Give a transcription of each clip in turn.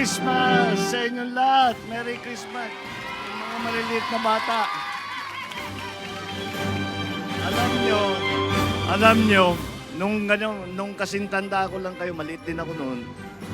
Christmas sa inyong lahat. Merry Christmas. Mga maliliit na bata. Alam nyo, alam nyo, nung, ganyan, nung kasintanda ko lang kayo, maliit din ako noon,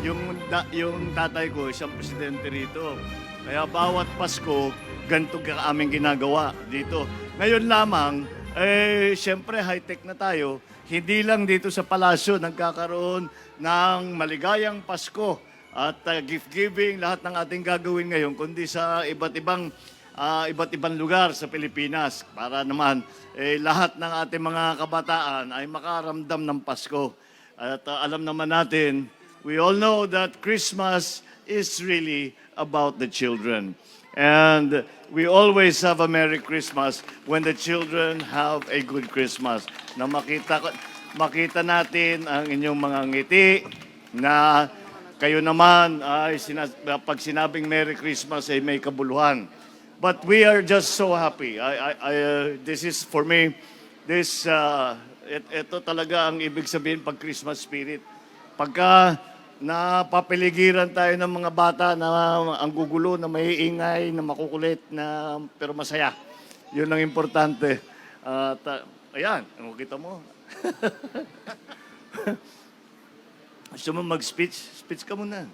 yung, da, yung tatay ko, siyang presidente rito. Kaya bawat Pasko, ganito ka aming ginagawa dito. Ngayon lamang, eh, siyempre high-tech na tayo. Hindi lang dito sa palasyo nagkakaroon ng maligayang Pasko at uh, gift-giving, lahat ng ating gagawin ngayon, kundi sa iba't ibang ah, iba't ibang lugar sa Pilipinas para naman eh, lahat ng ating mga kabataan ay makaramdam ng Pasko. At ah, alam naman natin, we all know that Christmas is really about the children. And we always have a Merry Christmas when the children have a good Christmas. Na makita, makita natin ang inyong mga ngiti na kayo naman ay sinas- pag sinabing Merry Christmas ay may kabuluhan. But we are just so happy. I, I, I, uh, this is for me, this, uh, it, ito talaga ang ibig sabihin pag Christmas spirit. Pagka napapiligiran tayo ng mga bata na ang gugulo, na may ingay, na makukulit, na pero masaya. Yun ang importante. At uh, ayan, kita mo? Gusto mo mag-speech? Speech ka muna.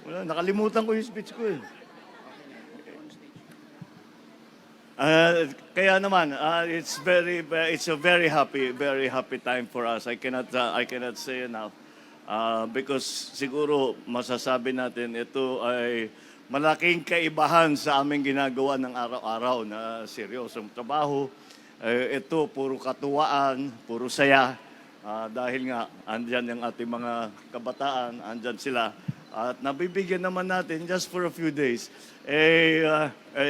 Wala, nakalimutan ko yung speech ko eh. Uh, kaya naman, uh, it's very, it's a very happy, very happy time for us. I cannot, uh, I cannot say enough. Uh, because siguro masasabi natin ito ay malaking kaibahan sa aming ginagawa ng araw-araw na seryosong trabaho. Eh, ito puro katuwaan, puro saya. Ah, dahil nga andyan yung ating mga kabataan, andyan sila. At nabibigyan naman natin just for a few days a, uh, a,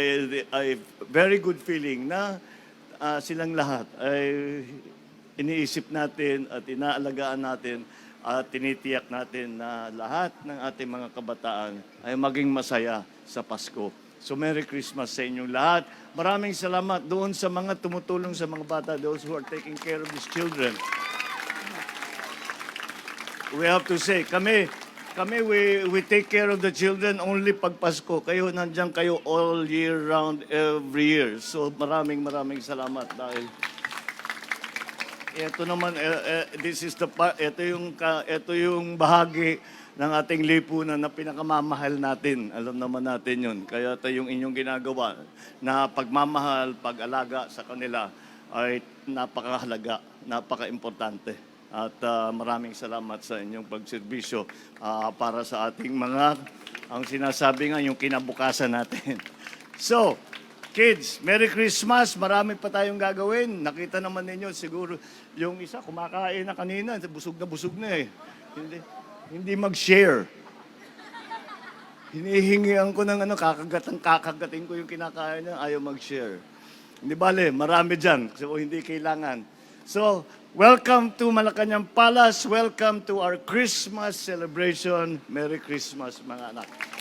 a very good feeling na ah, silang lahat ay iniisip natin at inaalagaan natin at tinitiyak natin na lahat ng ating mga kabataan ay maging masaya sa Pasko. So Merry Christmas sa inyong lahat. Maraming salamat doon sa mga tumutulong sa mga bata, those who are taking care of these children we have to say, kami, kami, we, we take care of the children only pag Pasko. Kayo, nandiyan kayo all year round, every year. So maraming maraming salamat dahil ito naman, eh, eh, this is the part, ito yung, ka, ito yung bahagi ng ating lipunan na pinakamamahal natin. Alam naman natin yun. Kaya ito yung inyong ginagawa na pagmamahal, pag-alaga sa kanila ay napakahalaga, napaka-importante. At ah, maraming salamat sa inyong pagserbisyo ah, para sa ating mga, ang sinasabi nga, yung kinabukasan natin. So, kids, Merry Christmas. Marami pa tayong gagawin. Nakita naman ninyo, siguro, yung isa kumakain na kanina, busog na busog na eh. Hindi, hindi mag-share. Hinihingian ko ng ano, kakagatan, kakagatin ko yung kinakain niya, ayaw mag-share. Hindi bale, marami dyan. So, hindi kailangan. So, welcome to Malacanang Palace. Welcome to our Christmas celebration. Merry Christmas, mga anak.